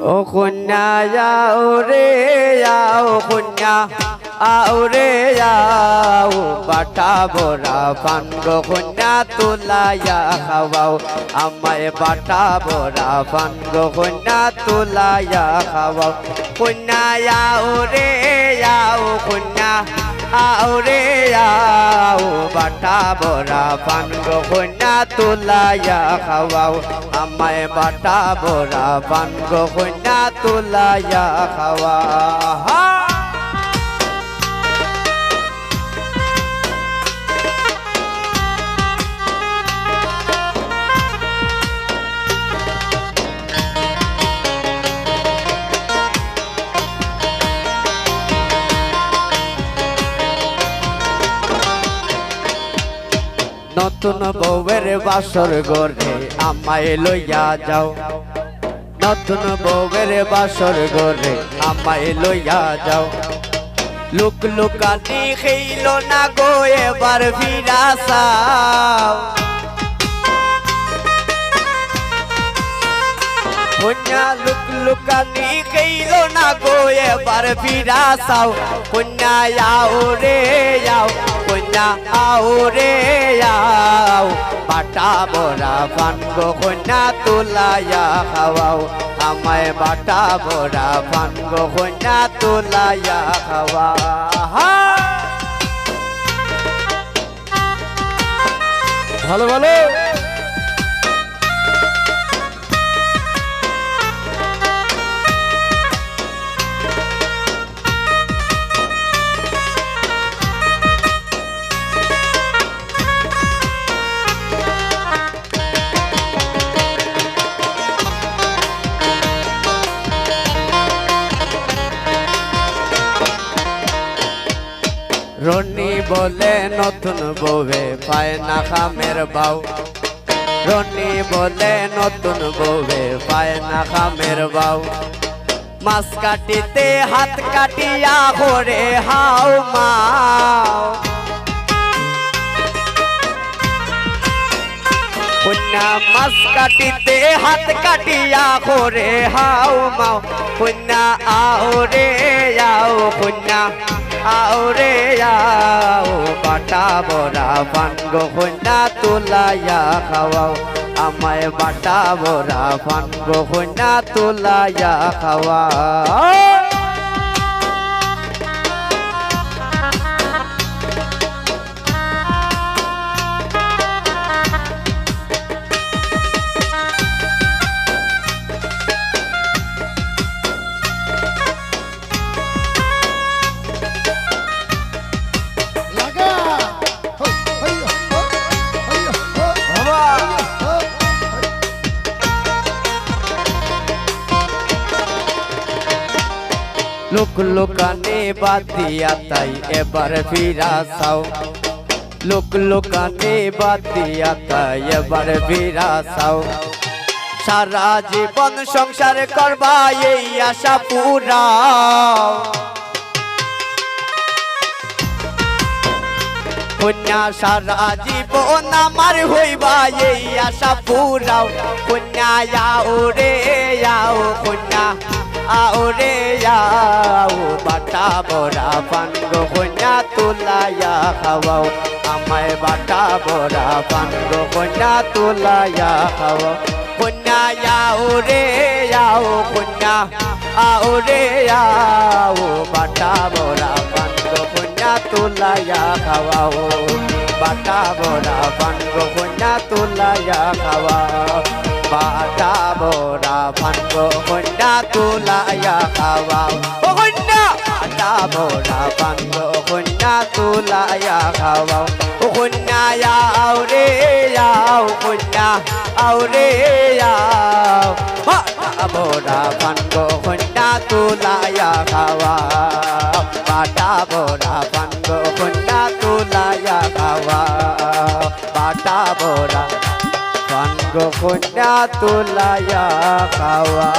ও কন্যা, যাও রে, যাও কন্যা। আও রে, যাও বাটা বড়া পান গো কন্যা, তোলাইয়া খাওয়াও। আমায় বাটা বড়া পান গো কন্যা, তোলাইয়া খাওয়াও। কন্যা, যাও রে, যাও কন্যা। আও রে, আও বাটা বরা পান গো কন্যা তোলাইয়া খাওয়াও। আমায় বাটা বরা পান গো কন্যা তোলাইয়া খাওয়া নতুন বউয়ের বাসর গড়ে আমায় লইয়া যাও। নতুন বউয়ের বাসর গড়ে আমায় লইয়া যাও। লুক লুকানি খেইল না গো, এবার ফিরাসাও লুকানি খেইল না গো, এবার ফিরাসাও কন্যা যাও রে যাও কন্যা, আও রে যাও বাটা বড়া পান গো, কন্যা তোলাইয়া খাওয়াও। আমায় বাটা বড়া পান গো, কন্যা তোলাইয়া খাওয়া। ভালো ভালো। রনি বলে, নতুন বউবে পায় না খামের বাউ। রনি বলে, নতুন বউবে পায় না খামের বাউ। মাছ কাটিতে, হাত কাটিয়া করে হাও মাও। কন্যা, মাছ কাটিতে, হাত কাটিয়া করে হাও মাও। কন্যা, আও রে যাও কন্যা। আও রে, আও বাটা বড়া ফাঙ্গ হইনা তোলাইয়া খাওয়াও। আমায় বাটা বড়া ফাঙ্গ হইনা তোলাইয়া খাওয়াও। লোক লোকানে বাদিয়া তাই এবার ফিরা সাও। লোক লোকানে বাদিয়া তাই এবার ফিরা সাও। সারা জীবন সংসার করবা এই আশা পুরা কন্যা, সারা জীবন আমার হইবা এই আশা পুরাও। কন্যা যাও রে যাও কন্যা। আও রে যাও বাটা বড়া পান গো, কন্যা তোলাইয়া খাওয়াও। আমায় বাটা বড়া পান গো, কন্যা তোলাইয়া খাওয়াও। কন্যা যাও রে যাও কন্যা, আও রে যাও বাটা বড়া পান গো, কন্যা তোলাইয়া খাওয়াও। বাটা বড়া গো কন্যা তোলাইয়া খাওয়াও বাটা বড়া গো কন্যা তোলাইয়া খাওয়াও ও কন্যা! বাটা বড়া গো কন্যা তোলাইয়া খাওয়াও ও কন্যা যাও রে যাও কন্যা, আও রে যাও বাটা বড়া গো তোলাইয়া পান গো কন্যা তোলাইয়া খাওয়া।